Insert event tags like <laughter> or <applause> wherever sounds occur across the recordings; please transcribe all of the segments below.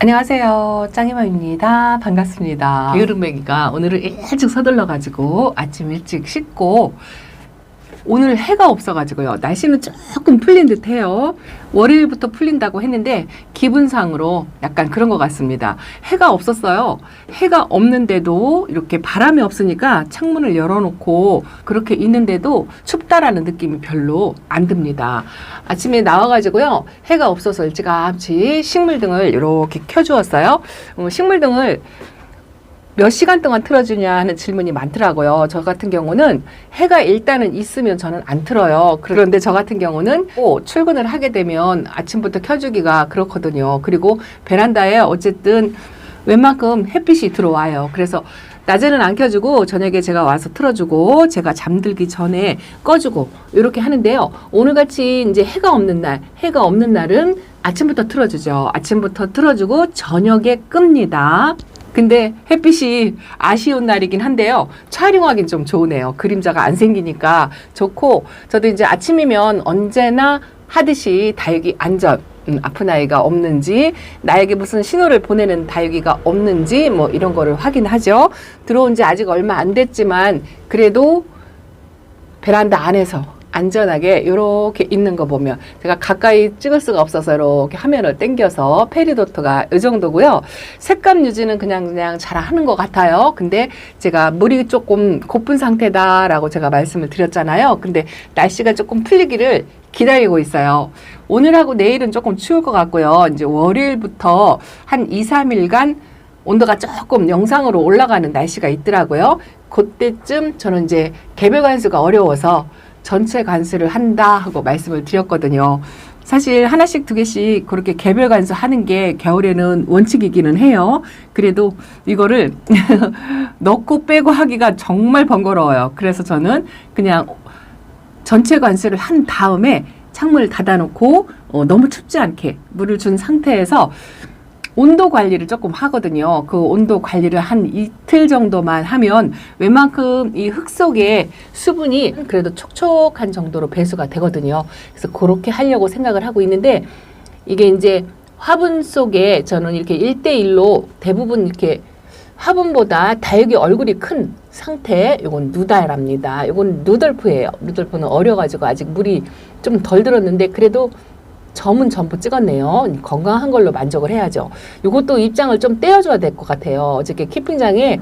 안녕하세요. 짱이맘입니다. 반갑습니다. 게으름매기가 오늘은 일찍 서둘러가지고 아침 일찍 씻고 오늘 해가 없어가지고요. 날씨는 조금 풀린 듯해요. 월요일부터 풀린다고 했는데 기분상으로 약간 그런 것 같습니다. 해가 없었어요. 해가 없는데도 이렇게 바람이 없으니까 창문을 열어놓고 그렇게 있는데도 춥다라는 느낌이 별로 안 듭니다. 아침에 나와가지고요. 해가 없어서 일찌감치 식물 등을 이렇게 켜주었어요. 어, 식물 등을 몇 시간 동안 틀어주냐 하는 질문이 많더라고요. 저 같은 경우는 해가 일단은 있으면 저는 안 틀어요. 그런데 저 같은 경우는 또 출근을 하게 되면 아침부터 켜주기가 그렇거든요. 그리고 베란다에 어쨌든 웬만큼 햇빛이 들어와요. 그래서 낮에는 안 켜주고 저녁에 제가 와서 틀어주고 제가 잠들기 전에 꺼주고 이렇게 하는데요. 오늘같이 이제 해가 없는 날, 해가 없는 날은 아침부터 틀어주죠. 아침부터 틀어주고 저녁에 끕니다. 근데 햇빛이 아쉬운 날이긴 한데요. 촬영하긴 좀 좋으네요. 그림자가 안 생기니까 좋고 저도 이제 아침이면 언제나 하듯이 다육이 안전 음, 아픈 아이가 없는지 나에게 무슨 신호를 보내는 다육이가 없는지 뭐 이런 거를 확인하죠. 들어온 지 아직 얼마 안 됐지만 그래도 베란다 안에서 안전하게 이렇게 있는 거 보면 제가 가까이 찍을 수가 없어서 이렇게 화면을 당겨서 페리도트가 이 정도고요. 색감 유지는 그냥 그냥 잘 하는 것 같아요. 근데 제가 물이 조금 고픈 상태다라고 제가 말씀을 드렸잖아요. 근데 날씨가 조금 풀리기를 기다리고 있어요. 오늘하고 내일은 조금 추울 것 같고요. 이제 월요일부터 한 2, 3일간 온도가 조금 영상으로 올라가는 날씨가 있더라고요. 그때쯤 저는 이제 개별 관수가 어려워서 전체 관수를 한다 하고 말씀을 드렸거든요. 사실 하나씩 두 개씩 그렇게 개별 관수 하는 게 겨울에는 원칙이기는 해요. 그래도 이거를 <laughs> 넣고 빼고 하기가 정말 번거로워요. 그래서 저는 그냥 전체 관수를 한 다음에 창문을 닫아놓고 어, 너무 춥지 않게 물을 준 상태에서 온도 관리를 조금 하거든요. 그 온도 관리를 한 이틀 정도만 하면 웬만큼 이 흙 속에 수분이 그래도 촉촉한 정도로 배수가 되거든요. 그래서 그렇게 하려고 생각을 하고 있는데 이게 이제 화분 속에 저는 이렇게 1대1로 대부분 이렇게 화분보다 다육이 얼굴이 큰 상태, 요건 누다랍니다. 요건 루돌프예요. 루돌프는 어려가지고 아직 물이 좀 덜 들었는데 그래도 점은 전부 찍었네요. 건강한 걸로 만족을 해야죠. 요것도 입장을 좀 떼어줘야 될 것 같아요. 어저께 키핑장에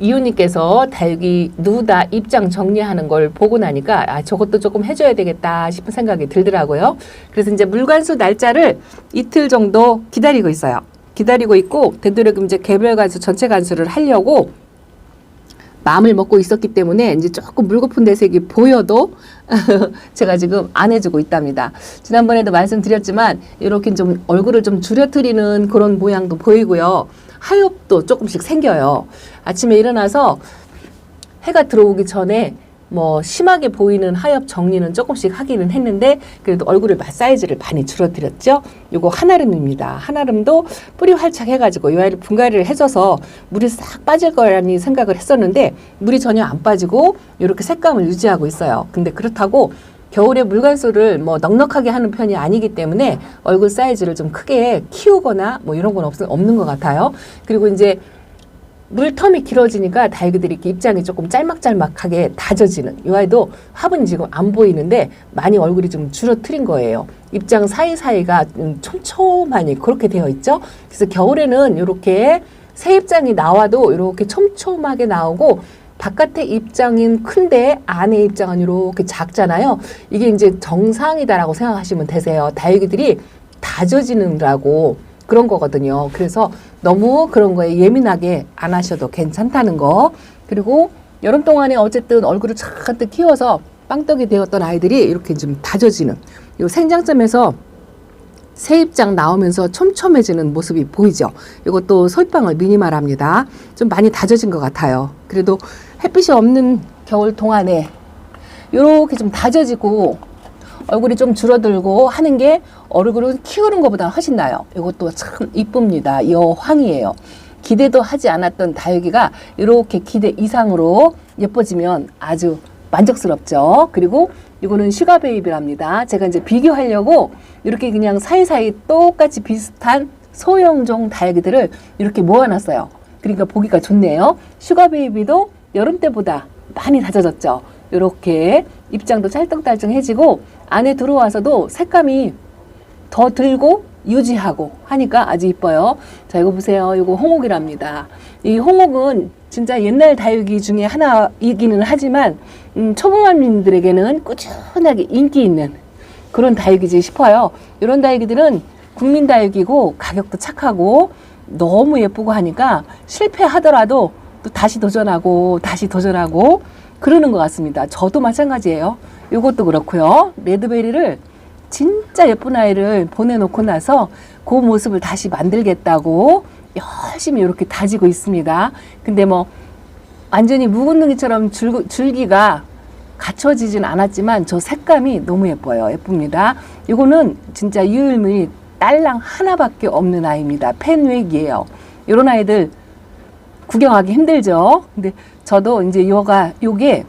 이웃님께서 다육이 누다 입장 정리하는 걸 보고 나니까 아 저것도 조금 해줘야 되겠다 싶은 생각이 들더라고요. 그래서 이제 물관수 날짜를 이틀 정도 기다리고 있어요. 기다리고 있고 되도록이면 이제 개별 관수 전체 관수를 하려고 마음을 먹고 있었기 때문에 이제 조금 물고픈 대색이 보여도 <laughs> 제가 지금 안 해주고 있답니다. 지난번에도 말씀드렸지만 이렇게 좀 얼굴을 좀 줄여뜨리는 그런 모양도 보이고요. 하엽도 조금씩 생겨요. 아침에 일어나서 해가 들어오기 전에 뭐 심하게 보이는 하엽 정리는 조금씩 하기는 했는데 그래도 얼굴을 마- 사이즈를 많이 줄어들였죠. 요거 한아름입니다. 한아름도 뿌리 활착 해가지고 이 아이를 분갈이를 해줘서 물이 싹 빠질 거라니 생각을 했었는데 물이 전혀 안 빠지고 이렇게 색감을 유지하고 있어요. 근데 그렇다고 겨울에 물관수를 뭐 넉넉하게 하는 편이 아니기 때문에 얼굴 사이즈를 좀 크게 키우거나 뭐 이런 건 없, 없는 것 같아요. 그리고 이제 물텀이 길어지니까 다육이들이 이렇게 입장이 조금 짤막짤막하게 다져지는 이 아이도 화분이 지금 안 보이는데 많이 얼굴이 좀 줄어뜨린 거예요. 입장 사이사이가 음, 촘촘하니 그렇게 되어 있죠. 그래서 겨울에는 이렇게 새 입장이 나와도 이렇게 촘촘하게 나오고 바깥의 입장인 큰데 안의 입장은 이렇게 작잖아요. 이게 이제 정상이다라고 생각하시면 되세요. 다육이들이 다져지는라고 그런 거거든요. 그래서 너무 그런 거에 예민하게 안 하셔도 괜찮다는 거. 그리고 여름 동안에 어쨌든 얼굴을 잔뜩 키워서 빵떡이 되었던 아이들이 이렇게 좀 다져지는 요 생장점에서 새 입장 나오면서 촘촘해지는 모습이 보이죠. 이것도 솔방울 미니말합니다. 좀 많이 다져진 것 같아요. 그래도 햇빛이 없는 겨울 동안에 이렇게 좀 다져지고 얼굴이 좀 줄어들고 하는 게 얼굴을 키우는 것보다 훨씬 나아요. 이것도 참 이쁩니다. 여황이에요. 기대도 하지 않았던 다육이가 이렇게 기대 이상으로 예뻐지면 아주 만족스럽죠. 그리고 이거는 슈가 베이비랍니다. 제가 이제 비교하려고 이렇게 그냥 사이사이 똑같이 비슷한 소형종 다육이들을 이렇게 모아놨어요. 그러니까 보기가 좋네요. 슈가 베이비도 여름 때보다 많이 다져졌죠. 이렇게 입장도 짤뚱짤뚱해지고 안에 들어와서도 색감이 더 들고 유지하고 하니까 아주 이뻐요. 자, 이거 보세요. 이거 홍옥이랍니다. 이 홍옥은 진짜 옛날 다육이 중에 하나이기는 하지만 음, 초보맘님들에게는 꾸준하게 인기 있는 그런 다육이지 싶어요. 이런 다육이들은 국민 다육이고 가격도 착하고 너무 예쁘고 하니까 실패하더라도 또 다시 도전하고 다시 도전하고 그러는 것 같습니다. 저도 마찬가지예요. 이것도 그렇고요. 레드베리를 진짜 예쁜 아이를 보내놓고 나서 그 모습을 다시 만들겠다고 열심히 이렇게 다지고 있습니다. 근데 뭐 완전히 묵은둥이처럼 줄, 줄기가 갖춰지진 않았지만 저 색감이 너무 예뻐요. 예쁩니다. 이거는 진짜 유일무이 딸랑 하나밖에 없는 아이입니다. 펜웨기예요. 이런 아이들 구경하기 힘들죠. 근데 저도 이제 요가 요게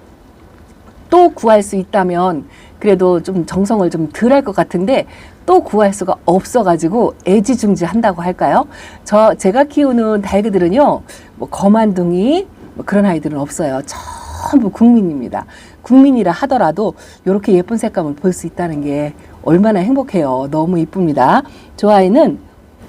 또 구할 수 있다면 그래도 좀 정성을 좀 덜 할 것 같은데 또 구할 수가 없어가지고 애지중지 한다고 할까요? 저 제가 키우는 달기들은요, 뭐 거만둥이 뭐 그런 아이들은 없어요. 전부 국민입니다. 국민이라 하더라도 이렇게 예쁜 색감을 볼 수 있다는 게 얼마나 행복해요. 너무 이쁩니다. 저 아이는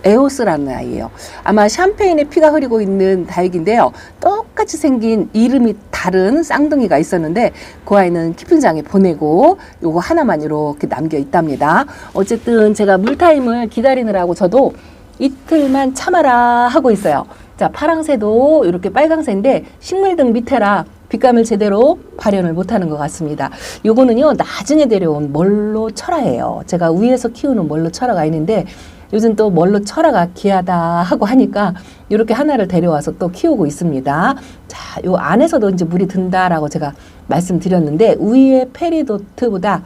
에오스라는 아이예요. 아마 샴페인에 피가 흐르고 있는 다육인데요. 똑같이 생긴 이름이 다른 쌍둥이가 있었는데 그 아이는 키핑장에 보내고 요거 하나만 이렇게 남겨 있답니다. 어쨌든 제가 물타임을 기다리느라고 저도 이틀만 참아라 하고 있어요. 자, 파랑새도 이렇게 빨강새인데 식물등 밑에라 빛감을 제대로 발현을 못하는 것 같습니다. 요거는요 나중에 데려온 멀로 철화예요. 제가 위에서 키우는 멀로 철화가 있는데 요즘 또 멀로 철화가 귀하다 하고 하니까 이렇게 하나를 데려와서 또 키우고 있습니다. 자, 요 안에서도 이제 물이 든다라고 제가 말씀드렸는데 위에 페리도트보다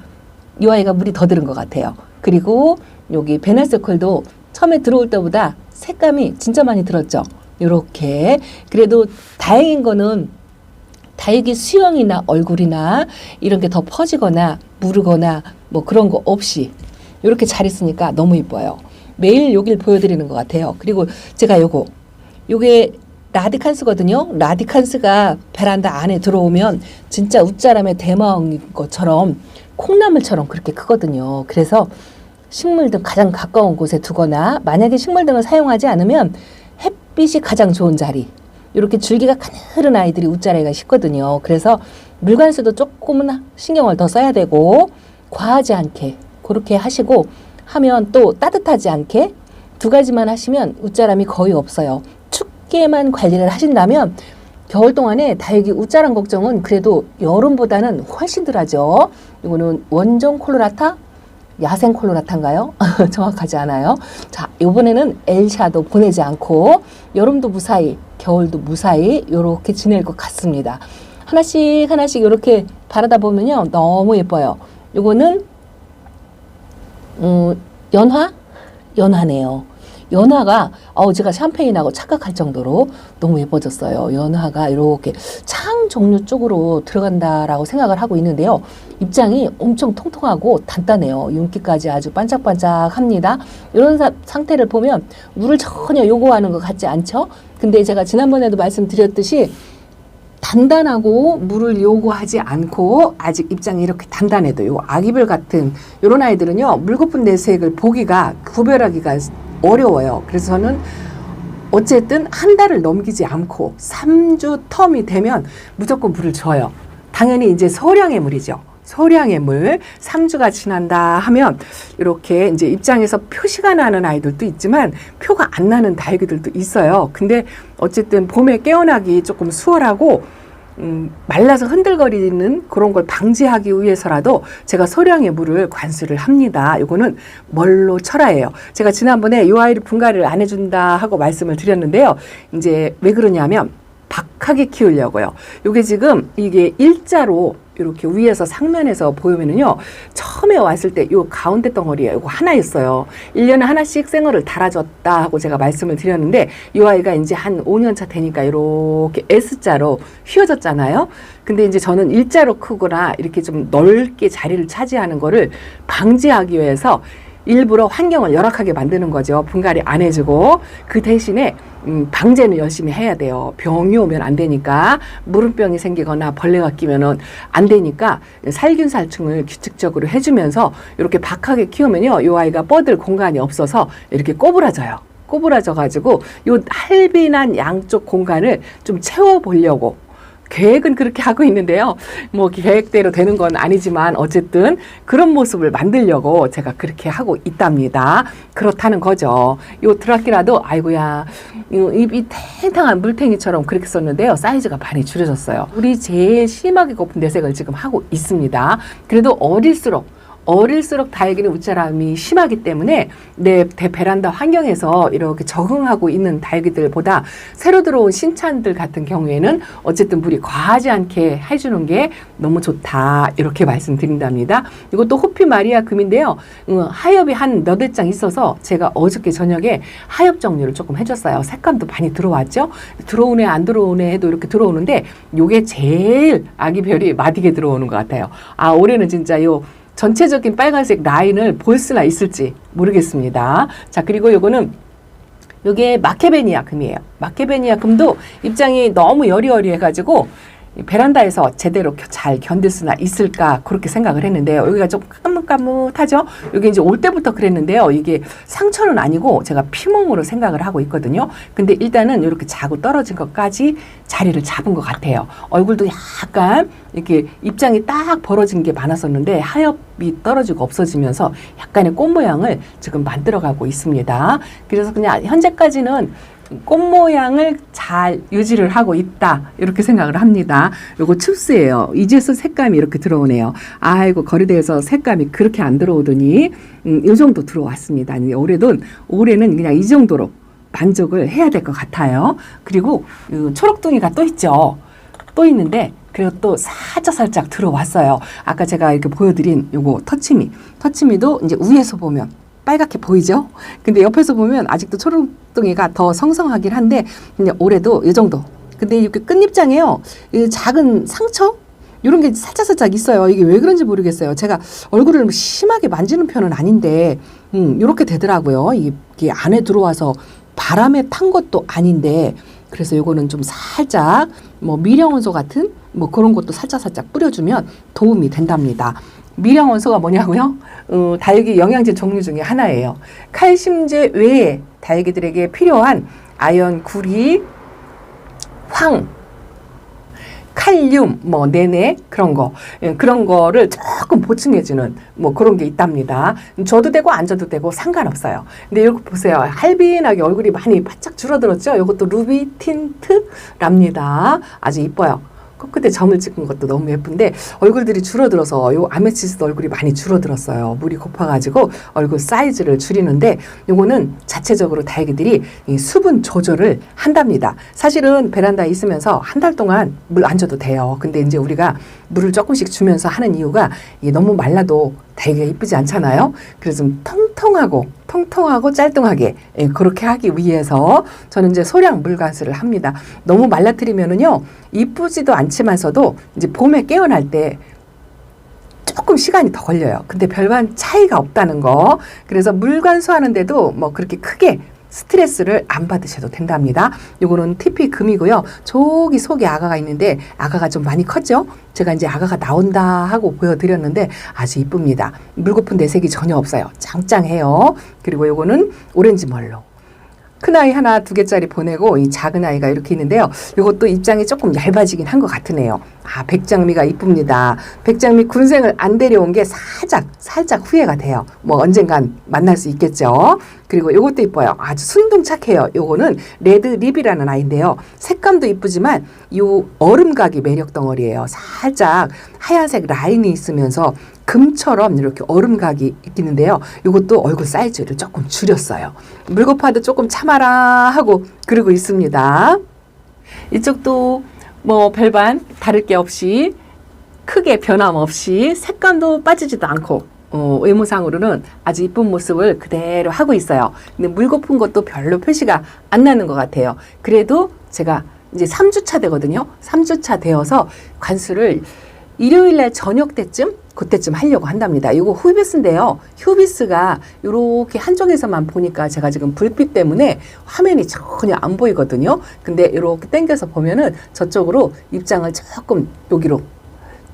이 아이가 물이 더 들은 것 같아요. 그리고 여기 베나스콜도 처음에 들어올 때보다 색감이 진짜 많이 들었죠. 요렇게 그래도 다행인 거는 다육이 수영이나 얼굴이나 이런 게 더 퍼지거나 무르거나 뭐 그런 거 없이 이렇게 잘 있으니까 너무 이뻐요. 매일 여길 보여드리는 것 같아요. 그리고 제가 요거 요게 라디칸스거든요. 라디칸스가 베란다 안에 들어오면 진짜 웃자람의 대마왕인 것처럼 콩나물처럼 그렇게 크거든요. 그래서 식물 등 가장 가까운 곳에 두거나 만약에 식물 등을 사용하지 않으면 햇빛이 가장 좋은 자리 이렇게 줄기가 가늘은 아이들이 웃자리가 쉽거든요. 그래서 물관수도 조금은 신경을 더 써야 되고 과하지 않게 그렇게 하시고 하면 또 따뜻하지 않게 두 가지만 하시면 웃자람이 거의 없어요. 춥게만 관리를 하신다면 겨울 동안에 다육이 웃자람 걱정은 그래도 여름보다는 훨씬 덜 하죠. 이거는 원종 콜로라타 야생 콜로라타인가요? <laughs> 정확하지 않아요. 자, 이번에는 엘샤도 보내지 않고 여름도 무사히, 겨울도 무사히 이렇게 지낼 것 같습니다. 하나씩 하나씩 이렇게 바라다 보면요 너무 예뻐요. 요거는 음, 연화? 연화네요. 연화가 어 제가 샴페인하고 착각할 정도로 너무 예뻐졌어요. 연화가 이렇게 창 종류 쪽으로 들어간다라고 생각을 하고 있는데요. 입장이 엄청 통통하고 단단해요. 윤기까지 아주 반짝반짝합니다. 이런 사- 상태를 보면 물을 전혀 요구하는 것 같지 않죠? 근데 제가 지난번에도 말씀드렸듯이 단단하고 물을 요구하지 않고 아직 입장이 이렇게 단단해도 요 아기별 같은 요런 아이들은요 물거품 내색을 보기가 구별하기가 어려워요. 그래서 저는 어쨌든 한 달을 넘기지 않고 3주 텀이 되면 무조건 물을 줘요. 당연히 이제 소량의 물이죠. 소량의 물 3주가 지난다 하면 이렇게 이제 입장에서 표시가 나는 아이들도 있지만 표가 안 나는 다육이들도 있어요. 근데 어쨌든 봄에 깨어나기 조금 수월하고 음, 말라서 흔들거리는 그런 걸 방지하기 위해서라도 제가 소량의 물을 관수를 합니다. 이거는 멀로 철화예요. 제가 지난번에 이 아이를 분갈이를 안 해준다 하고 말씀을 드렸는데요. 이제 왜 그러냐면 박하게 키우려고요. 요게 지금 이게 일자로 이렇게 위에서 상면에서 보이면은요. 처음에 왔을 때 요 가운데 덩어리에 요거 하나 있어요. 1년에 하나씩 생얼을 달아줬다 하고 제가 말씀을 드렸는데 이 아이가 이제 한 5년 차 되니까 이렇게 S자로 휘어졌잖아요. 근데 이제 저는 일자로 크거나 이렇게 좀 넓게 자리를 차지하는 거를 방지하기 위해서 일부러 환경을 열악하게 만드는 거죠. 분갈이 안 해주고 그 대신에 음, 방제는 열심히 해야 돼요. 병이 오면 안 되니까 무름병이 생기거나 벌레가 끼면은 안 되니까 살균 살충을 규칙적으로 해주면서 이렇게 박하게 키우면요, 이 아이가 뻗을 공간이 없어서 이렇게 꼬부라져요. 꼬부라져 가지고 요 할빈한 양쪽 공간을 좀 채워 보려고 계획은 그렇게 하고 있는데요. 뭐 계획대로 되는 건 아니지만 어쨌든 그런 모습을 만들려고 제가 그렇게 하고 있답니다. 그렇다는 거죠. 요 드라큘라도 아이고야 이 입이 탱탱한 물탱이처럼 그렇게 썼는데요. 사이즈가 많이 줄여졌어요. 우리 제일 심하게 고픈 내색을 지금 하고 있습니다. 그래도 어릴수록 어릴수록 다육이는 웃자람이 심하기 때문에 내 대- 베란다 환경에서 이렇게 적응하고 있는 다육이들보다 새로 들어온 신찬들 같은 경우에는 어쨌든 물이 과하지 않게 해주는 게 너무 좋다 이렇게 말씀드린답니다. 이것도 호피 마리아 금인데요. 음, 하엽이 한 몇 회장 있어서 제가 어저께 저녁에 하엽 정리를 조금 해줬어요. 색감도 많이 들어왔죠. 들어오네 안 들어오네 해도 이렇게 들어오는데 요게 제일 아기 별이 마디게 들어오는 것 같아요. 아 올해는 진짜 요 전체적인 빨간색 라인을 볼 수나 있을지 모르겠습니다. 자, 그리고 요거는 요게 마케베니아 금이에요. 마케베니아 금도 입장이 너무 여리여리해가지고 이 베란다에서 제대로 겨- 잘 견딜 수나 있을까 그렇게 생각을 했는데요. 여기가 좀 까뭇까뭇하죠. 여기 이제 올 때부터 그랬는데요. 이게 상처는 아니고 제가 피멍으로 생각을 하고 있거든요. 근데 일단은 이렇게 자고 떨어진 것까지 자리를 잡은 것 같아요. 얼굴도 약간 이렇게 입장이 딱 벌어진 게 많았었는데 하엽이 떨어지고 없어지면서 약간의 꽃 모양을 지금 만들어가고 있습니다. 그래서 그냥 현재까지는 꽃 모양을 잘 유지를 하고 있다 이렇게 생각을 합니다. 요거 칩스예요. 이제서 색감이 이렇게 들어오네요. 아이고 거리대에서 색감이 그렇게 안 들어오더니 음, 이 정도 들어왔습니다. 올해도 올해는 그냥 이 정도로 만족을 해야 될 것 같아요. 그리고 이 초록둥이가 또 있죠. 또 있는데 그리고 또 살짝 살짝 들어왔어요. 아까 제가 이렇게 보여드린 요거 터치미 터치미도 이제 위에서 보면 빨갛게 보이죠? 근데 옆에서 보면 아직도 초록 둥이가 더 성성하긴 한데 올해도 이 정도. 근데 이렇게 끝잎장에요. 이 작은 상처 이런 게 살짝 살짝 있어요. 이게 왜 그런지 모르겠어요. 제가 얼굴을 심하게 만지는 편은 아닌데 음, 이렇게 되더라고요. 이게, 안에 들어와서 바람에 탄 것도 아닌데 그래서 요거는 좀 살짝 뭐 미령원소 같은 뭐 그런 것도 살짝 살짝 뿌려주면 도움이 된답니다. 미령원소가 뭐냐고요? 어, 다육이 영양제 종류 중에 하나예요. 칼슘제 외에 다육이들에게 필요한 아연, 구리, 황, 칼륨, 뭐 내내 그런 거 예, 그런 거를 조금 보충해주는 뭐 그런 게 있답니다. 줘도 되고 안 줘도 되고 상관없어요. 근데 이거 보세요. 할빈하게 얼굴이 많이 바짝 줄어들었죠. 이것도 루비 틴트랍니다. 아주 이뻐요. 끝에 점을 찍은 것도 너무 예쁜데 얼굴들이 줄어들어서 요 아메치스트 얼굴이 많이 줄어들었어요. 물이 고파가지고 얼굴 사이즈를 줄이는데 요거는 자체적으로 다육이들이 이 수분 조절을 한답니다. 사실은 베란다에 있으면서 한 달 동안 물 안 줘도 돼요. 근데 이제 우리가 물을 조금씩 주면서 하는 이유가 너무 말라도 다육이가 이쁘지 않잖아요. 그래서 좀 통통하고 통통하고 짤뚱하게 예, 그렇게 하기 위해서 저는 이제 소량 물관수를 합니다. 너무 말라뜨리면은요 이쁘지도 않지만서도 이제 봄에 깨어날 때 조금 시간이 더 걸려요. 근데 별반 차이가 없다는 거. 그래서 물 관수하는데도 뭐 그렇게 크게 스트레스를 안 받으셔도 된답니다. 요거는 TP 금이고요. 저기 속에 아가가 있는데 아가가 좀 많이 컸죠? 제가 이제 아가가 나온다 하고 보여드렸는데 아주 이쁩니다. 물고픈 내색이 전혀 없어요. 짱짱해요. 그리고 요거는 오렌지 멀로. 큰 아이 하나 두 개짜리 보내고 이 작은 아이가 이렇게 있는데요. 이것도 입장이 조금 얇아지긴 한 것 같으네요. 아 백장미가 이쁩니다. 백장미 군생을 안 데려온 게 살짝 살짝 후회가 돼요. 뭐 언젠간 만날 수 있겠죠. 그리고 이것도 이뻐요. 아주 순둥착해요. 요거는 레드 립이라는 아이인데요. 색감도 이쁘지만 요 얼음각이 매력 덩어리예요. 살짝 하얀색 라인이 있으면서 금처럼 이렇게 얼음각이 있기는데요. 이것도 얼굴 사이즈를 조금 줄였어요. 물고파도 조금 참아라 하고 그러고 있습니다. 이쪽도 뭐 별반 다를 게 없이 크게 변함 없이 색감도 빠지지도 않고 어, 외모상으로는 아주 이쁜 모습을 그대로 하고 있어요. 근데 물고픈 것도 별로 표시가 안 나는 것 같아요. 그래도 제가 이제 3주차 되거든요. 3주차 되어서 관수를 일요일 날 저녁 때쯤 그때쯤 하려고 한답니다. 이거 후비스인데요. 휴비스가 이렇게 한쪽에서만 보니까 제가 지금 불빛 때문에 화면이 전혀 안 보이거든요. 근데 이렇게 당겨서 보면은 저쪽으로 입장을 조금 여기로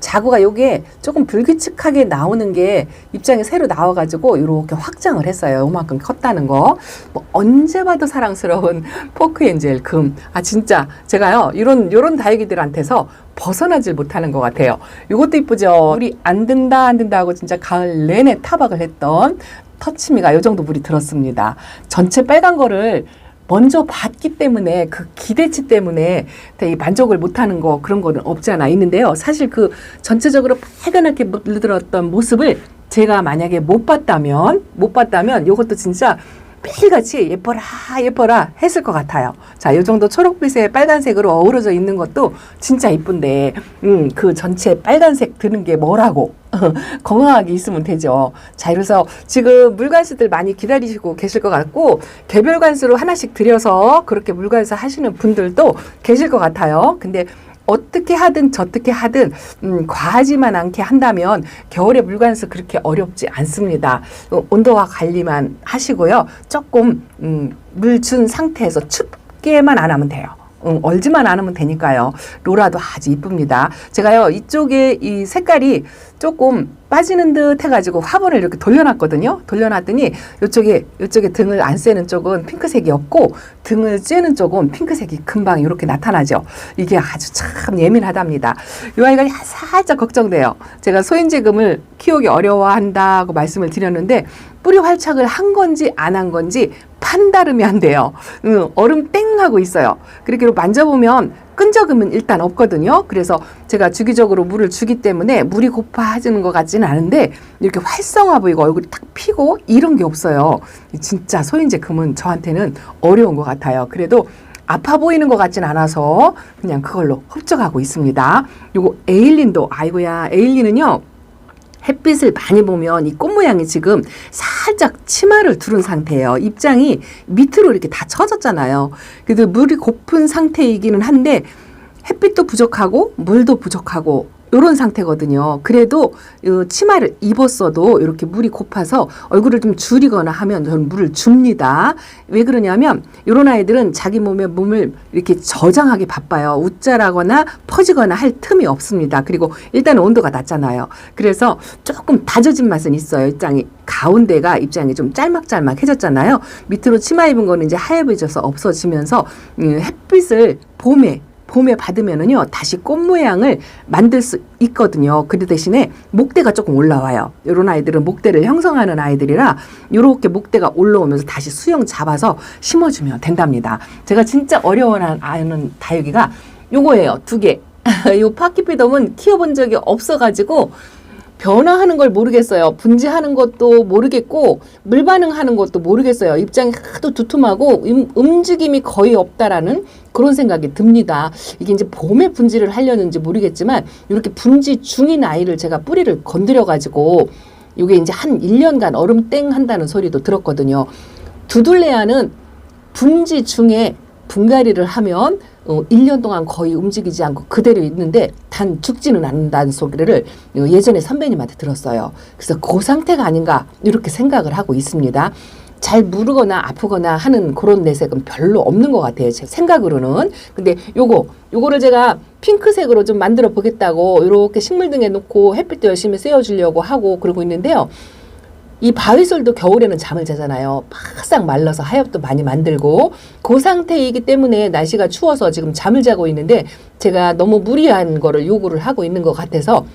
자구가 요게 조금 불규칙하게 나오는 게 입장이 새로 나와가지고 이렇게 확장을 했어요. 요만큼 컸다는 거. 뭐 언제 봐도 사랑스러운 <laughs> 포크 엔젤 금. 아 진짜 제가요 이런 요런 다육이들한테서 벗어나질 못하는 것 같아요. 요것도 이쁘죠. 물이 안 든다 안 든다 하고 진짜 가을 내내 타박을 했던 터치미가 요 정도 물이 들었습니다. 전체 빨간 거를 먼저 봤기 때문에 그 기대치 때문에 되게 만족을 못하는 거 그런 거는 없지 않아 있는데요. 사실 그 전체적으로 빨간하게 물들었던 모습을 제가 만약에 못 봤다면 못 봤다면 이것도 진짜 매일같이 예뻐라 예뻐라 했을 것 같아요. 자, 이 정도 초록빛에 빨간색으로 어우러져 있는 것도 진짜 이쁜데, 음, 그 전체 빨간색 드는 게 뭐라고 <laughs> 건강하게 있으면 되죠. 자, 그래서 지금 물관수들 많이 기다리시고 계실 것 같고 개별 관수로 하나씩 들여서 그렇게 물관수 하시는 분들도 계실 것 같아요. 근데 어떻게 하든 저떻게 하든 음, 과하지만 않게 한다면 겨울에 물관수 그렇게 어렵지 않습니다. 어, 온도와 관리만 하시고요. 조금 음, 물 준 상태에서 춥게만 안 하면 돼요. 음, 얼지만 않으면 되니까요. 로라도 아주 이쁩니다. 제가요 이쪽에 이 색깔이 조금 빠지는 듯 해가지고 화분을 이렇게 돌려놨거든요. 돌려놨더니 이쪽에 이쪽에 등을 안 쐬는 쪽은 핑크색이었고 등을 쬐는 쪽은 핑크색이 금방 이렇게 나타나죠. 이게 아주 참 예민하답니다. 이 아이가 살짝 걱정돼요. 제가 소인지금을 키우기 어려워한다고 말씀을 드렸는데 뿌리 활착을 한 건지 안 한 건지 판다름이 안 돼요. 응, 얼음 땡 하고 있어요. 그렇게 만져보면 끈적임은 일단 없거든요. 그래서 제가 주기적으로 물을 주기 때문에 물이 고파지는 것 같지는 않은데 이렇게 활성화 보이고 얼굴이 탁 피고 이런 게 없어요. 진짜 소인제 금은 저한테는 어려운 것 같아요. 그래도 아파 보이는 것 같진 않아서 그냥 그걸로 흡족하고 있습니다. 요거 에일린도 아이고야 에일린은요. 햇빛을 많이 보면 이 꽃 모양이 지금 살짝 치마를 두른 상태예요. 입장이 밑으로 이렇게 다 처졌잖아요. 그래도 물이 고픈 상태이기는 한데 햇빛도 부족하고 물도 부족하고 요런 상태거든요. 그래도 이 치마를 입었어도 이렇게 물이 고파서 얼굴을 좀 줄이거나 하면 저는 물을 줍니다. 왜 그러냐면 요런 아이들은 자기 몸에 몸을 이렇게 저장하기 바빠요. 웃자라거나 퍼지거나 할 틈이 없습니다. 그리고 일단 온도가 낮잖아요. 그래서 조금 다져진 맛은 있어요. 입장이 가운데가 입장이 좀 짤막짤막해졌잖아요. 밑으로 치마 입은 거는 이제 하얘 져서 없어지면서 음, 햇빛을 봄에 봄에 받으면은요 다시 꽃 모양을 만들 수 있거든요. 그 대신에 목대가 조금 올라와요. 이런 아이들은 목대를 형성하는 아이들이라 이렇게 목대가 올라오면서 다시 수영 잡아서 심어주면 된답니다. 제가 진짜 어려워하는 다육이가 요거예요. 두 개. <laughs> 요 파키피덤은 키워본 적이 없어가지고 변화하는 걸 모르겠어요. 분지하는 것도 모르겠고 물 반응하는 것도 모르겠어요. 입장이 하도 두툼하고 음, 움직임이 거의 없다라는 그런 생각이 듭니다. 이게 이제 봄에 분지를 하려는지 모르겠지만 이렇게 분지 중인 아이를 제가 뿌리를 건드려 가지고 이게 이제 한 1년간 얼음 땡 한다는 소리도 들었거든요. 두둘레아는 분지 중에 분갈이를 하면 어, 1년 동안 거의 움직이지 않고 그대로 있는데 단 죽지는 않는다는 소리를 어, 예전에 선배님한테 들었어요. 그래서 그 상태가 아닌가 이렇게 생각을 하고 있습니다. 잘 무르거나 아프거나 하는 그런 내색은 별로 없는 것 같아요. 제 생각으로는. 근데 요거, 요거를 제가 핑크색으로 좀 만들어 보겠다고 이렇게 식물 등에 놓고 햇빛도 열심히 쐬어주려고 하고 그러고 있는데요. 이 바위솔도 겨울에는 잠을 자잖아요. 바싹 말라서 하엽도 많이 만들고 그 상태이기 때문에 날씨가 추워서 지금 잠을 자고 있는데 제가 너무 무리한 거를 요구를 하고 있는 것 같아서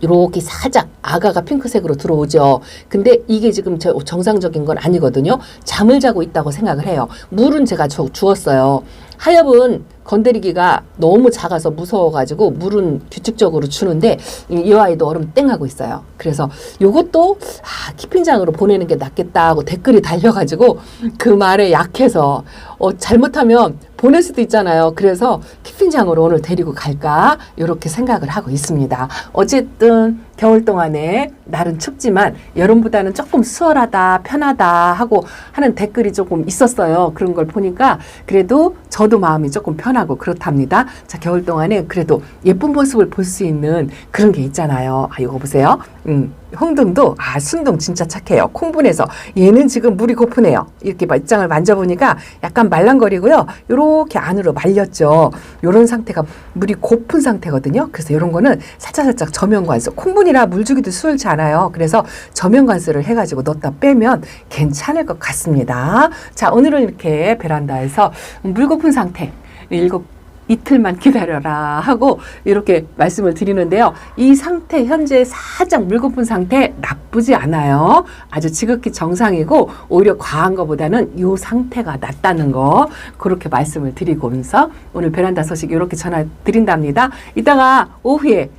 이렇게 살짝 아가가 핑크색으로 들어오죠. 근데 이게 지금 저 정상적인 건 아니거든요. 잠을 자고 있다고 생각을 해요. 물은 제가 주, 주었어요. 하엽은 건드리기가 너무 작아서 무서워가지고 물은 규칙적으로 주는데 이, 이 아이도 얼음 땡 하고 있어요. 그래서 요것도 아, 키핑장으로 보내는 게 낫겠다 고 댓글이 달려가지고 그 말에 약해서 어, 잘못하면 보낼 수도 있잖아요. 그래서 키핑장으로 오늘 데리고 갈까 이렇게 생각을 하고 있습니다. 어쨌든 겨울 동안에 날은 춥지만 여름보다는 조금 수월하다, 편하다 하고 하는 댓글이 조금 있었어요. 그런 걸 보니까 그래도 저도 마음이 조금 편하 고 그렇답니다. 자, 겨울 동안에 그래도 예쁜 모습을 볼 수 있는 그런 게 있잖아요. 아, 이거 보세요. 음, 홍등도 아, 순둥 진짜 착해요. 콩분해서 얘는 지금 물이 고프네요. 이렇게 입장을 만져보니까 약간 말랑거리고요. 요렇게 안으로 말렸죠. 요런 상태가 물이 고픈 상태거든요. 그래서 요런 거는 살짝살짝 저면관수. 콩분이라 물 주기도 수월치 않아요. 그래서 저면관수를 해가지고 넣었다 빼면 괜찮을 것 같습니다. 자, 오늘은 이렇게 베란다에서 물 고픈 상태. 일곱 이틀만 기다려라 하고 이렇게 말씀을 드리는데요. 이 상태 현재 살짝 물고픈 상태 나쁘지 않아요. 아주 지극히 정상이고 오히려 과한 것보다는 이 상태가 낫다는 거 그렇게 말씀을 드리고면서 오늘 베란다 소식 이렇게 전화 드린답니다. 이따가 오후에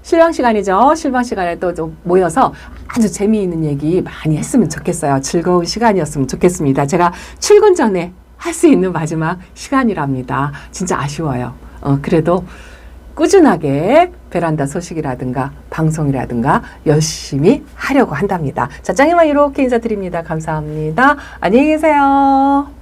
실방 시간이죠. 실방 시간에 또 좀 모여서 아주 재미있는 얘기 많이 했으면 좋겠어요. 즐거운 시간이었으면 좋겠습니다. 제가 출근 전에 할 수 있는 마지막 시간이랍니다. 진짜 아쉬워요. 어, 그래도 꾸준하게 베란다 소식이라든가 방송이라든가 열심히 하려고 한답니다. 자, 짱이만 이렇게 인사드립니다. 감사합니다. 안녕히 계세요.